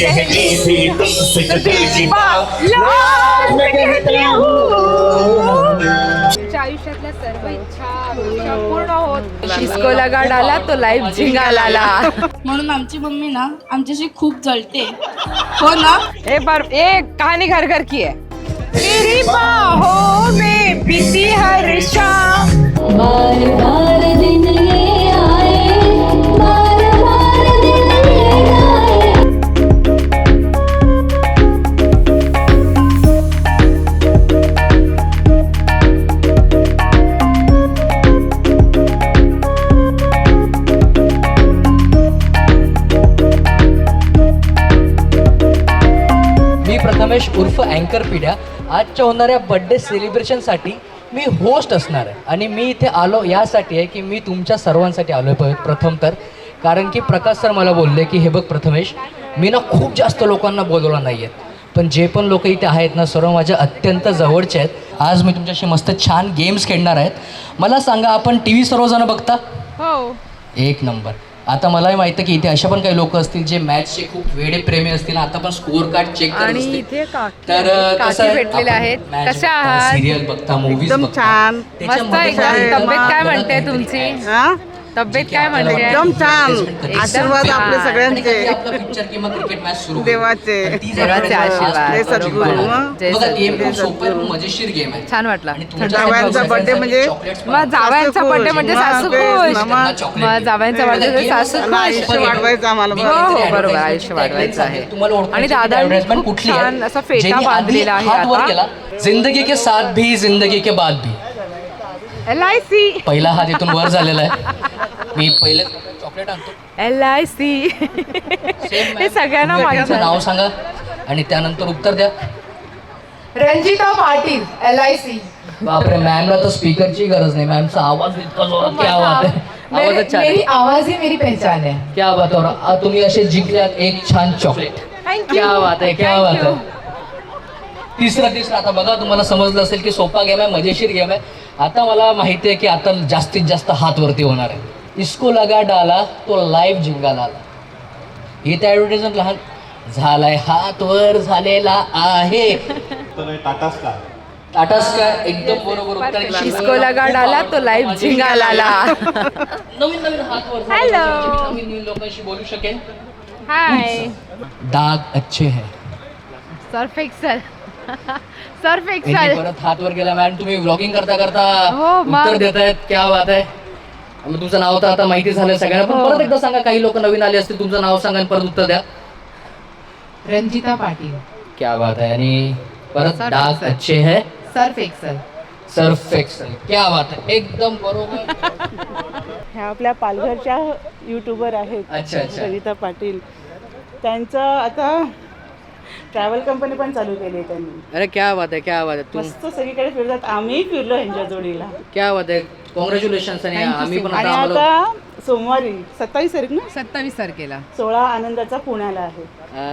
कहने भी तुमसे दिल की बात लाज में कहती हूँ तुमच्या आयुष्यातल्या सर्व इच्छा पूर्ण होत. डाला तो लाईफ झिंगा लाला म्हणून आमची मम्मी ना आमच्याशी खूप जळते. हो ना? ए पर ए कहानी घर घर की है तेरी बाहों में बीती हर शाम. बार बार दिन उर्फ अँकर पिढ्या आजच्या होणाऱ्या बड्डे सेलिब्रेशनसाठी मी होस्ट असणार आहे. आणि मी इथे आलो यासाठी आहे की मी तुमच्या सर्वांसाठी आलो आहे प्रथम तर. कारण की प्रकाश सर मला बोलले की हे बघ प्रथमेश मी ना खूप जास्त लोकांना बोलवलं नाही आहेत पण जे पण लोक इथे आहेत ना सर्व माझ्या अत्यंत जवळचे आहेत. आज मी तुमच्याशी मस्त छान गेम्स खेळणार आहेत. मला सांगा आपण टी व्ही सर्वजण बघता? हो. एक नंबर. आता मलाही माहिती की इथे अशा पण काही लोक असतील जे मॅचचे खूप वेडे प्रेमी असतील. आता पण स्कोअर कार्ड चेक करत आणि असतील. इथे काकी तर काकी कसं आहे, भेटलेले आपण आहेत. match कशा बघता, आहात? सिरियल बघता मूवीज एकदम छान. मस्त एकदम तब्येत काय म्हणते तुमची? हा? तब्येत काय म्हणते एकदम छान आशीर्वाद छान. आपले सगळ्यांचे पिक्चर किंवा क्रिकेट मॅच सुरू देवाचे. देवाचे आशीर्वाद. सद्गुरू. मजेशीर गेम आहे छान वाटलं जावयांचा birthday म्हणजे- मग जावयांचा सासू बर्थडे. म्हणजे सासू खुश जावयांचा. वाढदिवस गेम सासू. खुश. आयुष्य वाढवायचं आम्हाला. हो हो बरोबर आयुष्य वाढवायचं आहे आणि दादांनी खूप कुठली आहे? छान असा फेटा बांधलेला आहे आता. जिंदगी के साथ भी जिंदगी के बाद भी एल आय सी पहिला हात इथून वर झालेला आहे. मी पहिले चॉकलेट आणतो. एल आय सी हे सगळ्यांना माहिती तुमचं नाव सांगा आणि त्यानंतर उत्तर द्या. Ranjita Patil L I C बापरे मॅमला तर स्पीकरची गरज नाही. मॅमचा आवाज इतका जोरात क्या आवाज आहे. आवाजच छान आहे. आवाज ही मेरी पहचान है. क्या बात और आ, तुम्ही असे जिंकल्यात एक छान चॉकलेट क्या बात आहे क्या बात आहे. तिसरं तिसरं. आता बघा तुम्हाला समजलं असेल की सोपा गेम आहे मजेशीर गेम आहे. आता मला माहिती आहे की आता जास्तीत जास्त हात वरती होणार आहे. इसको लगा डाला तो लाईव्ह जिंगाला आला हे त्या ॲडव्हर्टाइजमेंट लहान झालाय हात वर झालेला आहे. टाटा स्काय एकदम बरोबर उत्तर आहे. इसको लगा डाला तो लाईव्ह झिंगा लाला. नवीन नवीन हात वर. Hello. नवीन नवीन लोकांशी बोलू शकेन. हाय डाग अच्छे है. सर्फ एक्सल परत हात वर गेला मॅडम तुम्ही ब्लॉगिंग करता करता हो, मग. उत्तर देत आहेत क्या बात आहे. मग तुमचं नाव तर आता माहिती झालं सगळ्यांना पण हो. परत एकदा सांगा काही लोक नवीन आले असतील तुमचं नाव सांगा आणि परत उत्तर द्या. रंजिता पाटील. क्या बात आहे आणि परत सर्फ डाग एक्सेल. अच्छे है. सर्फ एक्सल सर्फ एक्सेल क्या बात आहे एकदम बरोबर. ह्या आपल्या पालघरच्या युट्यूबर आहेत अच्छा अच्छा. सविता पाटील. त्यांचं आता ट्रॅव्हल कंपनी पण चालू केली आहे त्यांनी. अरे क्या बात आहे क्या बात आहे. मस्त सगळीकडे फिरतात. आम्ही फिरलो ह्यांच्या जोडीला. क्या बात आहे. कॉंग्रॅच्युलेशन आणि आम्ही पण आणि आता आम्हाला आता सोमवारी सत्तावीस तारीख ना? सत्तावीस तारखेला. सोळा आनंदाचा पुण्याला आहे.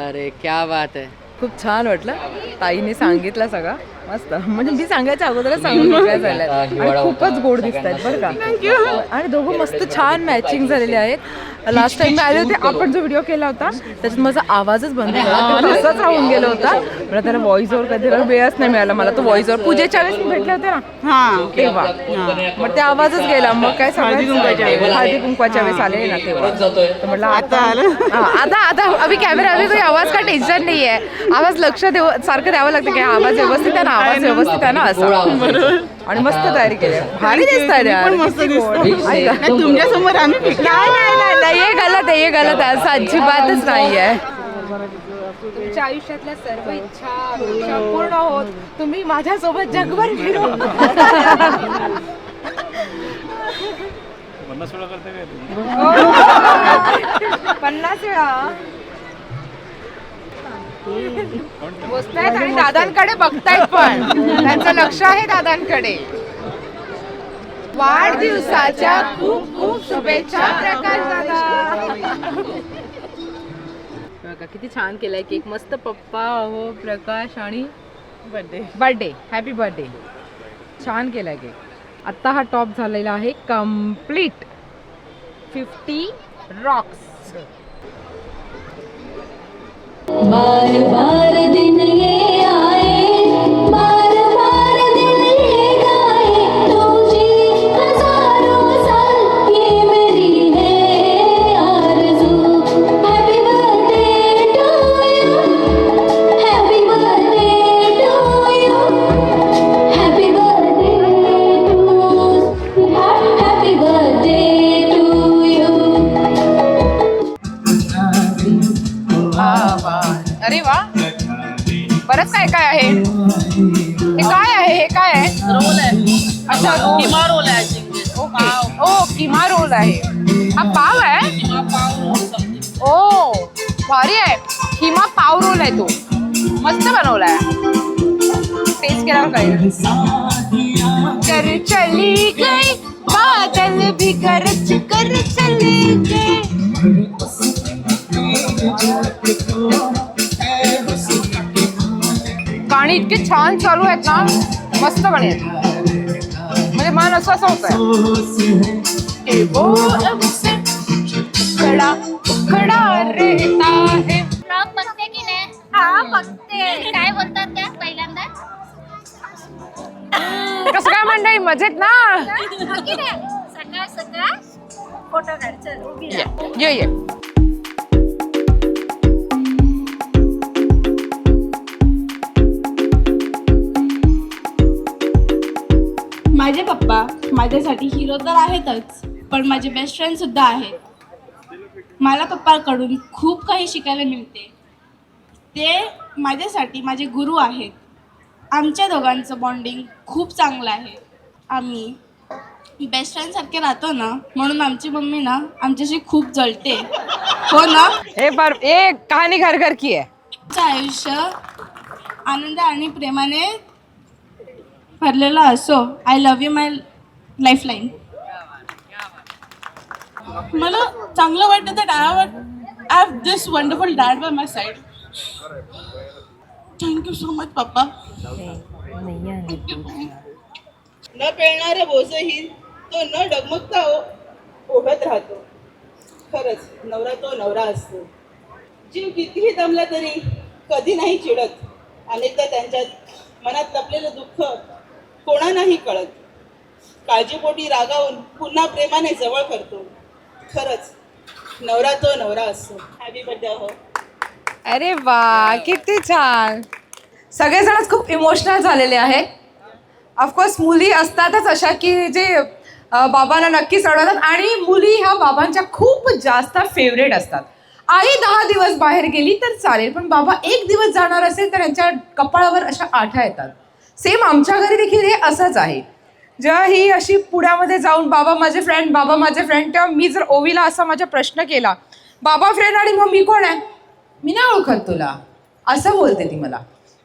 अरे क्या बात आहे. खूप छान वाटलं. ताईने सांगितलं सगळं. मस्त. म्हणजे मी सांगायच्या अगोदरच सांगून मोकळ्या झाल्या. आणि खूपच. गोड दिसत आहेत बरं का? आणि दोघं मस्त छान मॅचिंग झालेले आहेत. लास्ट टाइम मी आले होते आपण जो व्हिडिओ केला होता त्याच्यात माझा आवाजच बंद झाला. तो तसाच राहून गेला होता. मला त्याला व्हॉइस ओव्हर कधी वेळच नाही मिळाला. मला तो व्हॉइस ओव्हर पूजेच्या वेळेस भेटले होते ना? हा. तेव्हा मग ते आवाजच गेला. मग काय. सगळं हळदी कुंकवाच्या वेळेस. आले ना तेव्हा. तर म्हटलं आता आता आता अभि कॅमेरा अभि आवाज का टेन्शन नाही आहे आवाज लक्ष देव सारखं द्यावं लागतं की आवाज व्यवस्थित आहे ना? आवाज व्यवस्थित आहे ना असं. आणि मस्त तयारी केली. भारी दिसत मी पण मस्त दिसतो ऐका. नाही, तुमच्यासमोर आम्ही. नाही नाही नाही नाही हे गलत आहे हे गलत आहे. असं अजिबातच नाही आहे तुमच्या आयुष्यातल्या सर्व इच्छा अपेक्षा पूर्ण होत. तुम्ही माझ्यासोबत जगभर फिरो. पन्नास वेळा? बसतायत आणि दादांकडे बघतायत पण. त्यांचं लक्ष आहे दादांकडे. वाढदिवसाच्या खूप खूप शुभेच्छा प्रकाश दादा. बघा किती छान केलाय केक. मस्त पप्पा हो प्रकाश आणि बर्थडे बर्थडे हॅपी बर्थडे छान केलाय केक. आत्ता हा टॉप झालेला आहे कंप्लीट फिफ्टी रॉक्स बार बार दिन बरंच काय काय आहे? हे काय आहे? हे काय आहे? रोल आहे. अच्छा किमा रोल आहे ओके. ओ किमा रोल आहे. हा पाव आहे? ओ भारी आहे. किमा पाव रोल आहे तो. मस्त बनवलाय. टेस्ट केल्यावर कळेल कर चली गई बादल भी गरज कर चली गई. गाणी इतके छान चालू आहेत ना मस्त गाणी आहेत. म्हणजे मन असं असं होत है. फ्रॉक बघते की नाही? हा बघते. काय बोलतात त्या पहिल्यांदा? कसं काय मंडळी मजेत ना? सकाळ सकाळ. फोटो काढ उभी. ये ये. माझे पप्पा माझ्यासाठी हिरो तर आहेतच पण माझे बेस्ट फ्रेंड सुद्धा आहेत. मला पप्पाकडून खूप काही शिकायला मिळते. ते माझ्यासाठी माझे गुरु आहेत. आमच्या दोघांचं बॉन्डिंग खूप चांगलं आहे. आम्ही बेस्ट फ्रेंडसारखे राहतो ना म्हणून आमची मम्मी ना आमच्याशी खूप जळते. हो ना? हे बर ए कहाणी घर घर की आहे. आमचं आयुष्य आनंद आणि प्रेमाने भरलेलं असो I love you my life line मला चांगलं वाटतं that I I have this wonderful dad by my side thank you so much पप्पा न पेळणारं बोजही तो न डगमगता हो, ओ- ओढत राहतो. खरंच नवरा तो नवरा असतो. जीव कितीही दमला तरी कधी नाही चिडत. अनेकदा त्यांच्यात मनात तपलेलं दुःख कोणालाही कळत काळजीपोटी रागावून पुन्हा प्रेमाने जवळ करतो. खरंच नवरा तो नवरा असतो. हॅपी बर्थडे हो. अरे वा किती छान. सगळेजणच खूप इमोशनल झालेले आहे ऑफकोर्स मुली असतातच अशा की जे बाबांना नक्कीच अडवतात आणि मुली ह्या बाबांच्या खूप जास्त फेवरेट असतात. आई दहा दिवस बाहेर गेली तर चालेल पण बाबा एक दिवस जाणार असेल तर यांच्या कपाळावर अशा आठा येतात. सेम आमच्या घरी देखील हे असंच आहे. जेव्हा ही अशी पुण्यामध्ये जाऊन बाबा माझे फ्रेंड बाबा माझे फ्रेंड तेव्हा मी जर ओवीला असा माझा प्रश्न केला बाबा फ्रेंड आणि मग मी कोण आहे? मी नाही ओळखत तुला. असं बोलते ती मला.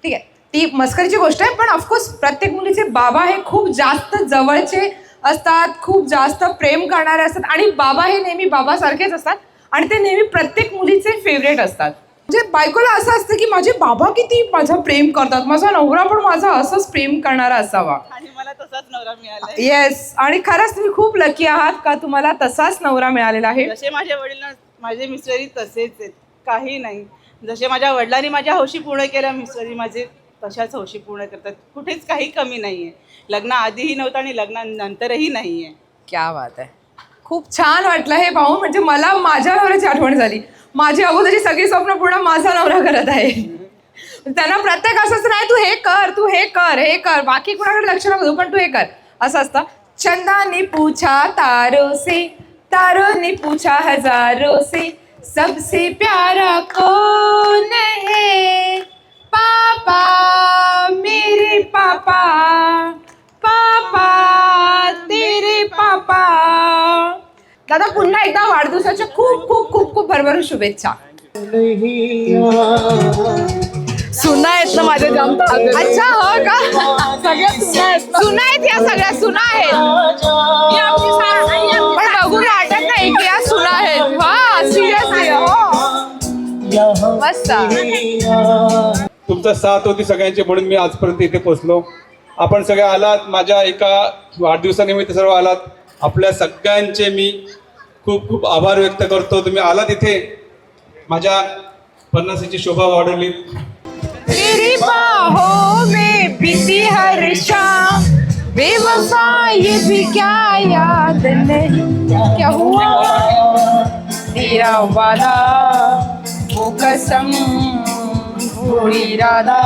ठीक आहे. ती मस्करीची गोष्ट आहे पण ऑफकोर्स प्रत्येक मुलीचे बाबा हे खूप जास्त जवळचे असतात खूप जास्त प्रेम करणारे असतात आणि बाबा हे नेहमी बाबासारखेच असतात आणि ते नेहमी प्रत्येक मुलीचे फेवरेट असतात. म्हणजे बायकोला असं असतं की माझे बाबा किती माझं प्रेम करतात. माझा नवरा पण माझा असंच प्रेम करणारा असावा. आणि मला तसाच नवरा मिळाला येस आणि खरंच तुम्ही खूप लकी आहात का तुम्हाला तसाच नवरा मिळालेला आहे? जसे माझ्या वडील माझे मिस्टरी तसेच आहेत. काही नाही. जसे माझ्या वडिलांनी माझ्या हौशी पूर्ण केल्या मिस्टरी माझे तशाच हौशी पूर्ण करतात. कुठेच काही कमी नाही आहे लग्न आधीही नव्हतं आणि लग्नानंतरही नाही आहे क्या बात आहे. खूप छान वाटलं हे पाहून. म्हणजे मला माझ्या नवऱ्याची आठवण झाली. माझी अगोदरची सगळी स्वप्न पूर्ण माझा नवरा करत आहे. त्यांना प्रत्येक असंच नाही तू हे कर तू हे कर हे कर. बाकी कुणाकडे लक्ष नको देऊ, पण तू हे कर. असं असतं. चंदानी पूछा तारो से तारो ने पूछा हजारो से सबसे प्यारा कौन है? पापा मेरे पापा पापा दादा पुन्हा एकदा वाढदिवसाच्या खूप खूप खूप खूप भरभरून शुभेच्छा. सुना आहेत ना माझ्या जमत अच्छा हो का? सगळ्या सुना आहेत. या सगळ्या सुना आहेत. ही पण बघून वाटत नाही की या सुना आहेत. हा सिरियसली हो. मस्त. तुमचा साथ होती सगळ्यांची म्हणून मी आजपर्यंत इथे पोहोचलो. आपण सगळे आलात माझ्या एका वाढदिवसानिमित्त सर्व आलात. आपल्या सगळ्यांचे मी खूप खूप आभार व्यक्त करतो. तुम्ही आलात इथे. माझ्या पन्नासीची शोभा वाढवली. तेरी बाहों में बीती हर शाम बेवफा ये भी क्या याद नहीं? क्या हुआ? तेरा वादा, वो कसम वो इरादा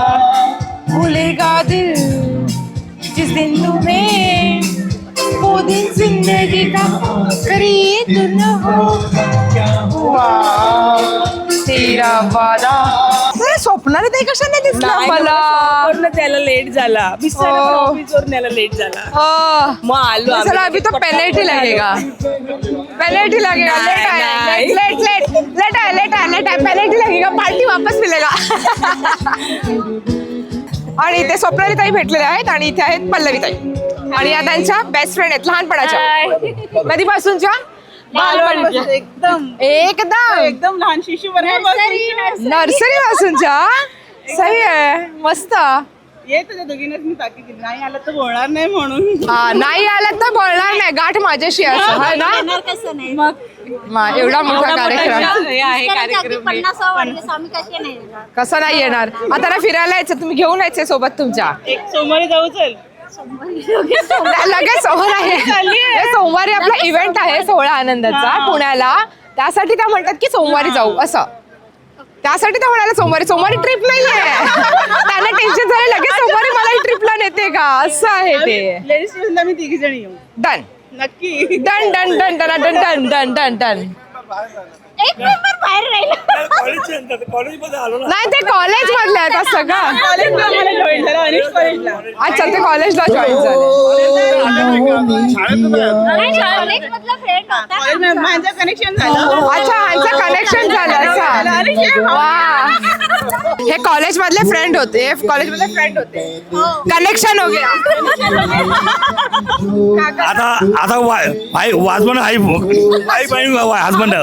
भूलेगा दिल जिस दिन तुम्हें वो दिन जिंदगी का करीब न हो। हुआ तेरा वादा। अरे स्वप्नाली ताई कशाने दिसला? मला त्याला लेट झाला. हो. लेट झाला. मग आलो आम्ही. चला अभी तो पेनल्टी लगेगा. पेनल्टी लगेगा. लेट नहीं. लेट लेट लेट लेट आए लेट आए लेट आए पेनल्टी लगेगा. पार्टी वापस मिलेगा. आणि इथे स्वप्नाली ताई भेटलेल्या आहेत आणि इथे आहेत पल्लवी ताई. आणि या त्यांच्या बेस्ट फ्रेंड आहेत लहानपणाच्या. कधीपासूनच्या. एकदम. एकदम. एकदम लहान शिशू नर्सरी पासूनच्या सही आहे. मस्त. येत त्या दोघींनाच मी ताकी केली. नाही आलं तर बोलणार नाही म्हणून. हा, नाही आलं तर बोलणार नाही. गाठ माझ्याशी असं. हा ना? येणार कसं नाही? मा- एवढा मोठा कार्यक्रम? कसं नाही येणार? आता ना फिरायला यायचं तुम्ही घेऊन यायचे सोबत तुमच्या. एक सोमवारी जाऊ चल. लगेच सोहर आहे. हे सोमवारी आपला इव्हेंट आहे सोहळा आनंदाचा पुण्याला. त्यासाठी त्या म्हणतात की सोमवारी जाऊ असं. त्यासाठी त्या म्हणाल्या सोमवारी सोमवारी ट्रिप नाहीये. त्यांना टेन्शन झालं लगेच सोमवारी मला ट्रिपला नेते का? असं आहे ते. लेडीज स्टेशनला मी तिघी जण येऊ. डन नक्की. Done done done done done done done done done एक मेंबर बाहेर राहिला नाही ते कॉलेज मधले आहेत असं का अच्छा ते कॉलेजला जॉईन झाले नाही, कॉलेज मधला फ्रेंड होता कॉलेज माझं कनेक्शन झालं अच्छा ह्यांचं कनेक्शन झालं असं वा हे कॉलेज मधले फ्रेंड होते कॉलेज मधले फ्रेंड होते कनेक्शन हो गया आता आता वाजवण आई आई बहीण हजबंड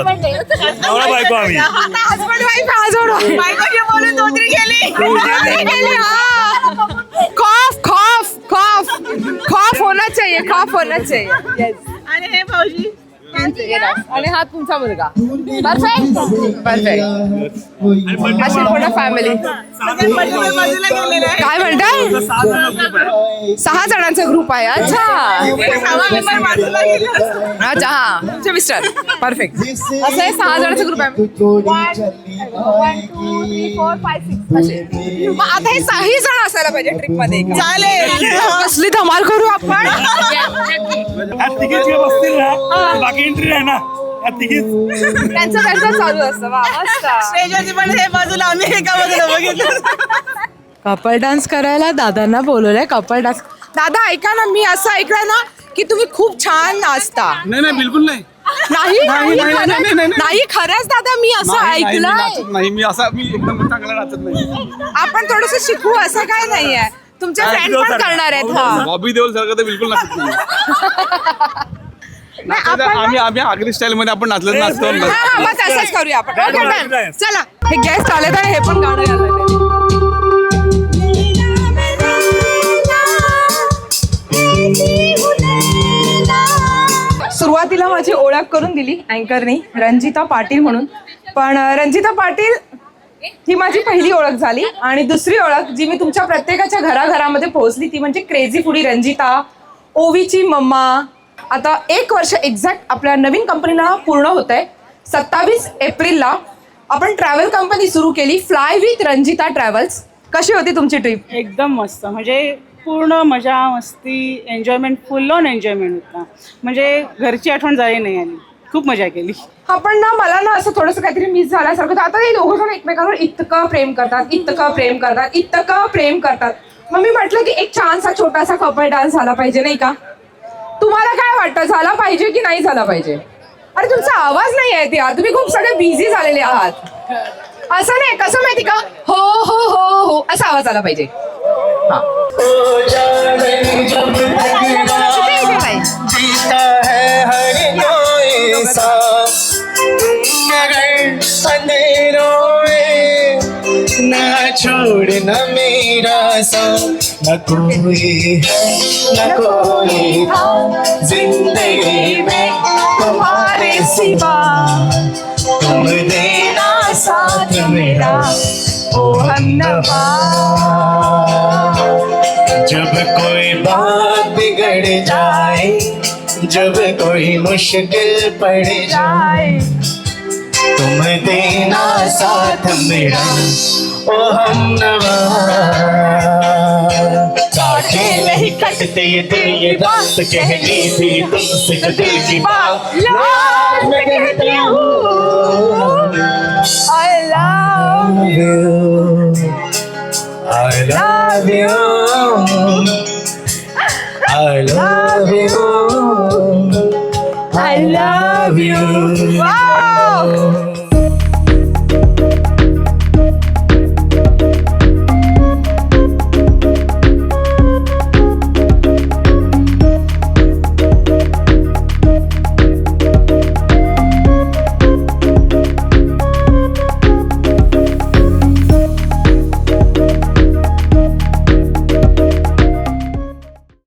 नवरा बायको आम्ही. हसबंड वाईफ हसबंड बायकोशी बोलून दोत्री गेली. खौफ खौफ खौफ खौफ होना चाहिए खौफ होना चाहिए आणि हे भाऊजी? आणि हा तुमचा मुलगा. परफेक्ट परफेक्ट अशी पूर्ण फॅमिली आहे. काय म्हणताय? सहा जणांचा ग्रुप आहे. अच्छा. गेले अच्छा हा. तुमचे मिस्टर परफेक्ट असं आहे सहा जणांचा ग्रुप आहे. One two three four five six मग आता हे सहाही जण असायला पाहिजे ट्रिपमध्ये चालेल. कसली धमाल करू आपण? बाकी एंट्री आहे ना ह्या तिघीच. त्यांचं त्यांचं चालू असतं वा मस्त. स्टेजवरती पण हे बाजूला आम्ही एका बाजूला बघितलं. कपल डान्स करायला दादांना बोलवलंय कपल डान्स दादा ऐका ना मी असं ऐकलंय ना की तुम्ही खूप छान नाचता. नाही नाही बिलकुल नाही. नाही नाही नाही, नाही, खरंच- नाही, नाही, नाही. नाही खरंच दादा मी असं नाही, नाही, मी ऐकलंय. नाचत नाही. मी असा मी एकदम चांगला नाचत नाही. आपण थोडस शिकू असं काय नाहीये. तुमचे फ्रेंड पण करणार आहेत हा. बॉबी देओल सारखं तर बिलकुल नाचत नाही. आम्ही आम्ही आगरी स्टाईल मध्ये आपण नाचलं नाचतो. हा, हा, करूया आपण. Okay, done. चला. हे गेस्ट आले तर हे पण गाणं सुरुवातीला माझी ओळख करून दिली अँकरनी रंजिता पाटील म्हणून. पण अं, रंजिता पाटील ही माझी पहिली ओळख झाली आणि दुसरी ओळख जी मी तुमच्या प्रत्येकाच्या घराघरामध्ये पोहोचली ती म्हणजे क्रेझी फुडी रंजिता ओवीची मम्मा आता एक वर्ष एक्झॅक्ट आपल्या नवीन कंपनीला पूर्ण होत आहे सत्तावीस एप्रिलला आपण ट्रॅव्हल कंपनी सुरू केली. फ्लाय विथ रंजिता ट्रॅव्हल्स कशी होती तुमची ट्रिप एकदम मस्त. म्हणजे पूर्ण मजा मस्ती एन्जॉयमेंट फुल ऑन एन्जॉयमेंट होता. म्हणजे घरची आठवण झाली नाही आली. खूप मजा केली. आपण ना मला ना असं थोडंसं काहीतरी मिस झाल्यासारखं. आता हे दोघं जण एकमेकांवर इतकं प्रेम करतात इतकं प्रेम करतात इतकं प्रेम करतात. मग मी म्हटलं की एक छानसा छोटासा कपल डान्स झाला पाहिजे नाही का? तुम्हाला काय वाटतं झाला पाहिजे की नाही झाला पाहिजे? अरे तुमचा आवाज नाही आहे यार. तुम्ही खूप सगळे बिझी झालेले आहात. असं नाही कसं माहिती का? हो हो हो हो असा आवाज आला पाहिजे. हा. इथे, इथे छोड़ना मेरा सा न कोई है न कोई था जिंदगी में तुम्हारे सिवा तुम देना साथ मेरा ओ हमनवा जब कोई बात बिगड़ जाए जब कोई मुश्किल पड़ जाए तुम देना साथ मेरा ओ हम काटे नहीं कटते ये दिन ये रात कहनी थी तुमसे दिल की बात। लाज में कहती हूँ I love you. I love you. I love you. I love you.